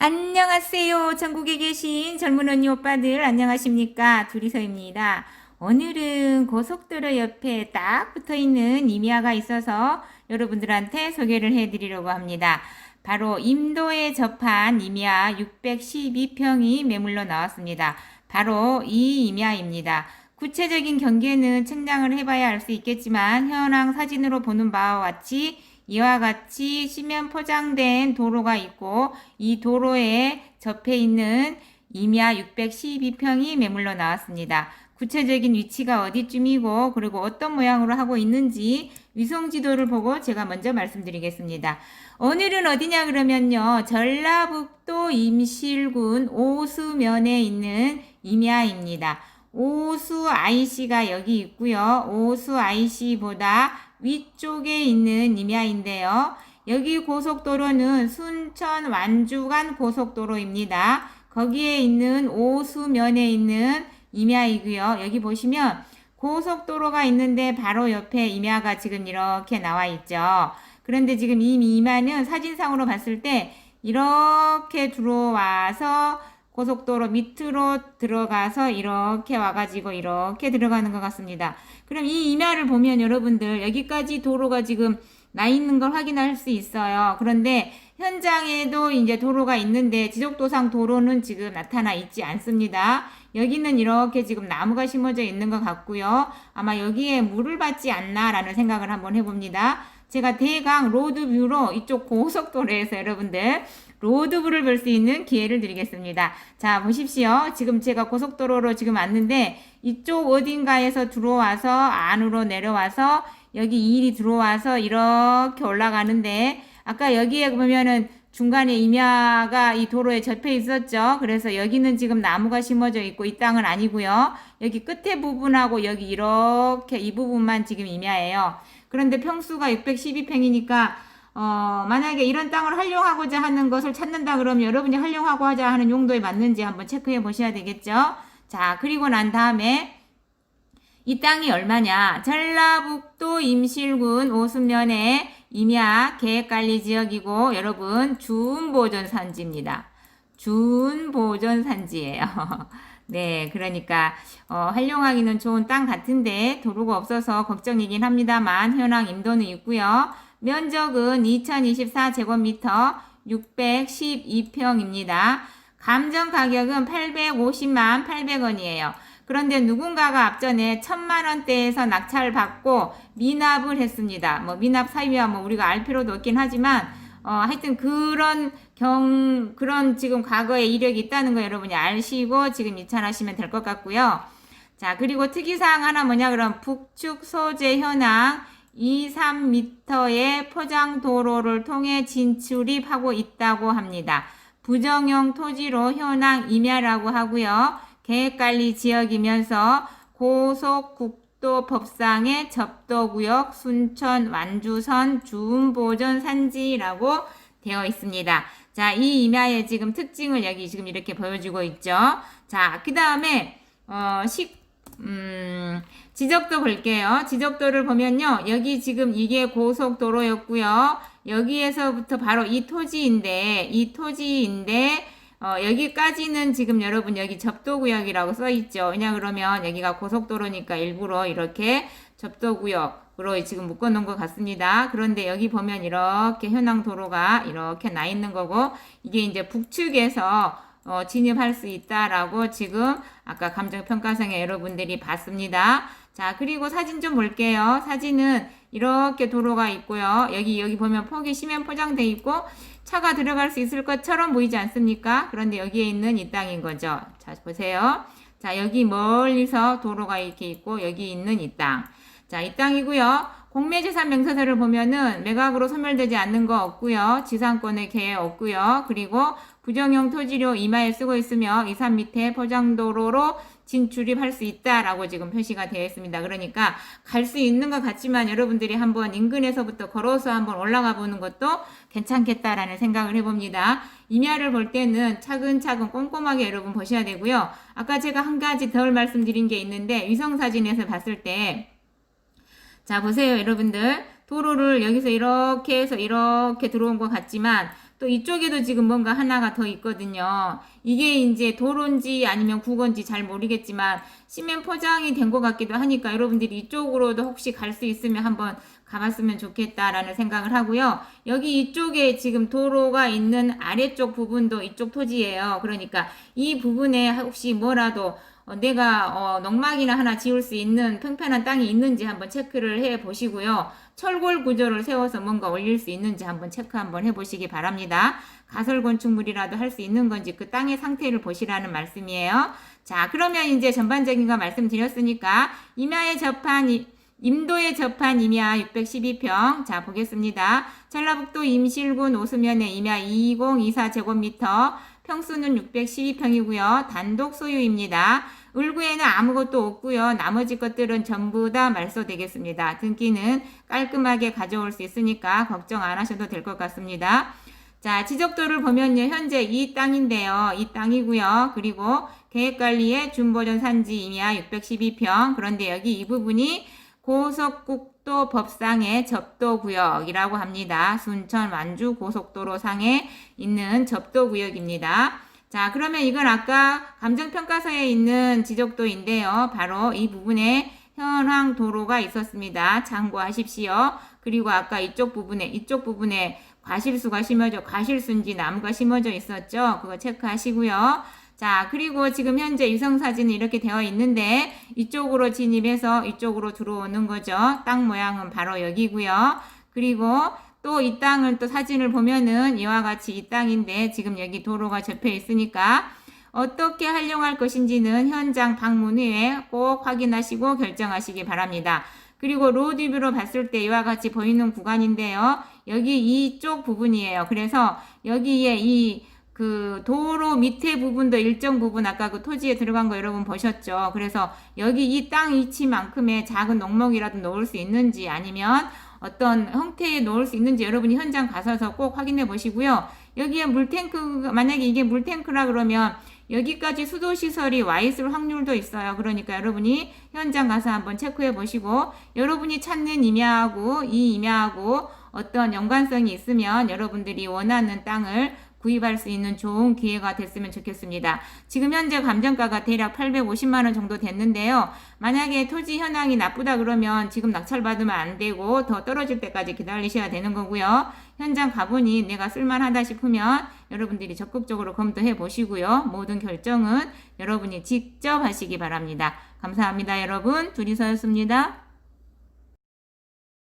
안녕하세요. 전국에 계신 젊은 언니 오빠들 안녕하십니까? 둘이서입니다. 오늘은 고속도로 옆에 딱 붙어 있는 이미아가 있어서 여러분들한테 소개를 해 드리려고 합니다. 바로 임도에 접한 이미아 612평이 매물로 나왔습니다. 바로 이 이미아입니다. 구체적인 경계는 측량을 해봐야 알 수 있겠지만 현황 사진으로 보는 바와 같이 이와 같이 시면 포장된 도로가 있고 이 도로에 접해 있는 임야 612평이 매물로 나왔습니다. 구체적인 위치가 어디쯤이고 그리고 어떤 모양으로 하고 있는지 위성 지도를 보고 제가 먼저 말씀드리겠습니다. 오늘은 어디냐 그러면요. 전라북도 임실군 오수면에 있는 임야입니다. 오수 IC가 여기 있고요. 오수 IC보다 위쪽에 있는 임야인데요. 여기 고속도로는 순천 완주 간 고속도로입니다. 거기에 있는 오수면에 있는 임야이고요. 여기 보시면 고속도로가 있는데 바로 옆에 임야가 지금 이렇게 나와 있죠. 그런데 지금 이 임야는 사진상으로 봤을 때 이렇게 들어와서 고속도로 밑으로 들어가서 이렇게 와가지고 이렇게 들어가는 것 같습니다. 그럼 이 임야를 보면 여러분들 여기까지 도로가 지금 나 있는 걸 확인할 수 있어요. 그런데 현장에도 이제 도로가 있는데 지적도상 도로는 지금 나타나 있지 않습니다. 여기는 이렇게 지금 나무가 심어져 있는 것 같고요. 아마 여기에 물을 받지 않나라는 생각을 한번 해봅니다. 제가 대강 로드뷰로 이쪽 고속도로에서 여러분들 로드뷰를 볼 수 있는 기회를 드리겠습니다. 자, 보십시오. 지금 제가 고속도로로 지금 왔는데 이쪽 어딘가에서 들어와서 안으로 내려와서 여기 일이 들어와서 이렇게 올라가는데 아까 여기에 보면은 중간에 임야가 이 도로에 접해 있었죠. 그래서 여기는 지금 나무가 심어져 있고 이 땅은 아니고요. 여기 끝에 부분하고 여기 이렇게 이 부분만 지금 임야예요. 그런데 평수가 612평이니까 어, 만약에 이런 땅을 활용하고자 하는 것을 찾는다 그러면 여러분이 활용하고 하자 하는 용도에 맞는지 한번 체크해 보셔야 되겠죠. 자, 그리고 난 다음에 이 땅이 얼마냐? 전라북도 임실군 오순면의 임야 계획관리 지역이고 여러분 준보존 산지입니다. 준보존 산지예요. 네, 그러니까 어, 활용하기는 좋은 땅 같은데 도로가 없어서 걱정이긴 합니다만 현황 임도는 있고요. 면적은 2024 제곱미터 612평입니다. 감정 가격은 850만 800원이에요. 그런데 누군가가 앞전에 천만 원대에서 낙찰을 받고 미납을 했습니다. 뭐 미납 사유야 뭐 우리가 알 필요도 없긴 하지만 어 하여튼 그런 경 그런 지금 과거에 이력이 있다는 거 여러분이 아시고 지금 입찰하시면 될 것 같고요. 자 그리고 특이사항 하나 뭐냐 그럼 북측 소재 현황 2, 3m의 포장 도로를 통해 진출입하고 있다고 합니다. 부정형 토지로 현황 임야라고 하고요. 계획관리 지역이면서 고속국 도법상의 접도구역 순천 완주선 주음보존 산지라고 되어 있습니다. 자, 이 임야의 지금 특징을 여기 지금 이렇게 보여주고 있죠. 자, 그 다음에 어, 식 음, 지적도 볼게요. 지적도를 보면요. 여기 지금 이게 고속도로였고요. 여기에서부터 바로 이 토지인데, 이 토지인데, 어, 여기까지는 지금 여러분 여기 접도구역이라고 써 있죠. 왜냐 그러면 여기가 고속도로니까 일부러 이렇게 접도구역으로 지금 묶어 놓은 것 같습니다. 그런데 여기 보면 이렇게 현황 도로가 이렇게 나 있는 거고, 이게 이제 북측에서 어, 진입할 수 있다라고 지금 아까 감정평가상에 여러분들이 봤습니다. 자, 그리고 사진 좀 볼게요. 사진은 이렇게 도로가 있고요. 여기, 여기 보면 폭이 시면 포장돼 있고 차가 들어갈 수 있을 것처럼 보이지 않습니까? 그런데 여기에 있는 이 땅인 거죠. 자, 보세요. 자, 여기 멀리서 도로가 이렇게 있고 여기 있는 이 땅. 자, 이 땅이고요. 공매재산 명세서를 보면은 매각으로 소멸되지 않는 거 없고요. 지상권의 계획 없고요. 그리고 부정형 토지료 이마에 쓰고 있으며 이산 밑에 포장도로로 진출입할 수 있다라고 지금 표시가 되어 있습니다. 그러니까 갈 수 있는 것 같지만 여러분들이 한번 인근에서부터 걸어서 한번 올라가 보는 것도 괜찮겠다라는 생각을 해봅니다. 임야를 볼 때는 차근차근 꼼꼼하게 여러분 보셔야 되고요. 아까 제가 한 가지 덜 말씀드린 게 있는데 위성 사진에서 봤을 때 자, 보세요, 여러분들. 도로를 여기서 이렇게 해서 이렇게 들어온 것 같지만 또 이쪽에도 지금 뭔가 하나가 더 있거든요. 이게 이제 도로인지 아니면 국어인지 잘 모르겠지만 시멘 포장이 된 것 같기도 하니까 여러분들이 이쪽으로도 혹시 갈 수 있으면 한번 가봤으면 좋겠다라는 생각을 하고요. 여기 이쪽에 지금 도로가 있는 아래쪽 부분도 이쪽 토지예요. 그러니까 이 부분에 혹시 뭐라도 어, 내가 어, 농막이나 하나 지을 수 있는 평평한 땅이 있는지 한번 체크를 해 보시고요. 철골 구조를 세워서 뭔가 올릴 수 있는지 한번 체크 한번 해 보시기 바랍니다. 가설 건축물이라도 할 수 있는 건지 그 땅의 상태를 보시라는 말씀이에요. 자, 그러면 이제 전반적인 거 말씀드렸으니까 임야에 접한 이- 임도에 접한 임야 612평. 자, 보겠습니다. 전라북도 임실군 오수면의 임야 2024제곱미터. 평수는 612평이고요. 단독 소유입니다. 을구에는 아무것도 없고요. 나머지 것들은 전부 다 말소되겠습니다. 등기는 깔끔하게 가져올 수 있으니까 걱정 안 하셔도 될 것 같습니다. 자, 지적도를 보면요. 현재 이 땅인데요. 이 땅이고요. 그리고 계획관리의 준보전 산지 임야 612평. 그런데 여기 이 부분이 고속국도 법상의 접도구역이라고 합니다. 순천 완주 고속도로 상에 있는 접도구역입니다. 자, 그러면 이건 아까 감정평가서에 있는 지적도인데요. 바로 이 부분에 현황 도로가 있었습니다. 참고하십시오. 그리고 아까 이쪽 부분에, 이쪽 부분에 과실수가 심어져, 과실수인지 나무가 심어져 있었죠. 그거 체크하시고요. 자, 그리고 지금 현재 유성사진은 이렇게 되어 있는데, 이쪽으로 진입해서 이쪽으로 들어오는 거죠. 땅 모양은 바로 여기고요. 그리고 또 이 땅을 또 사진을 보면은 이와 같이 이 땅인데, 지금 여기 도로가 접해 있으니까, 어떻게 활용할 것인지는 현장 방문 후에 꼭 확인하시고 결정하시기 바랍니다. 그리고 로드뷰로 봤을 때 이와 같이 보이는 구간인데요. 여기 이쪽 부분이에요. 그래서 여기에 이 그 도로 밑에 부분도 일정 부분 아까 그 토지에 들어간 거 여러분 보셨죠? 그래서 여기 이 땅 위치만큼의 작은 농목이라도 놓을 수 있는지 아니면 어떤 형태에 놓을 수 있는지 여러분이 현장 가셔서 꼭 확인해 보시고요. 여기에 물탱크 만약에 이게 물탱크라 그러면 여기까지 수도 시설이 와 있을 확률도 있어요. 그러니까 여러분이 현장 가서 한번 체크해 보시고 여러분이 찾는 임야하고 이 임야하고 어떤 연관성이 있으면 여러분들이 원하는 땅을 구입할 수 있는 좋은 기회가 됐으면 좋겠습니다. 지금 현재 감정가가 대략 850만 원 정도 됐는데요. 만약에 토지 현황이 나쁘다 그러면 지금 낙찰 받으면 안 되고 더 떨어질 때까지 기다리셔야 되는 거고요. 현장 가보니 내가 쓸만하다 싶으면 여러분들이 적극적으로 검토해 보시고요. 모든 결정은 여러분이 직접 하시기 바랍니다. 감사합니다, 여러분. 둘이서였습니다.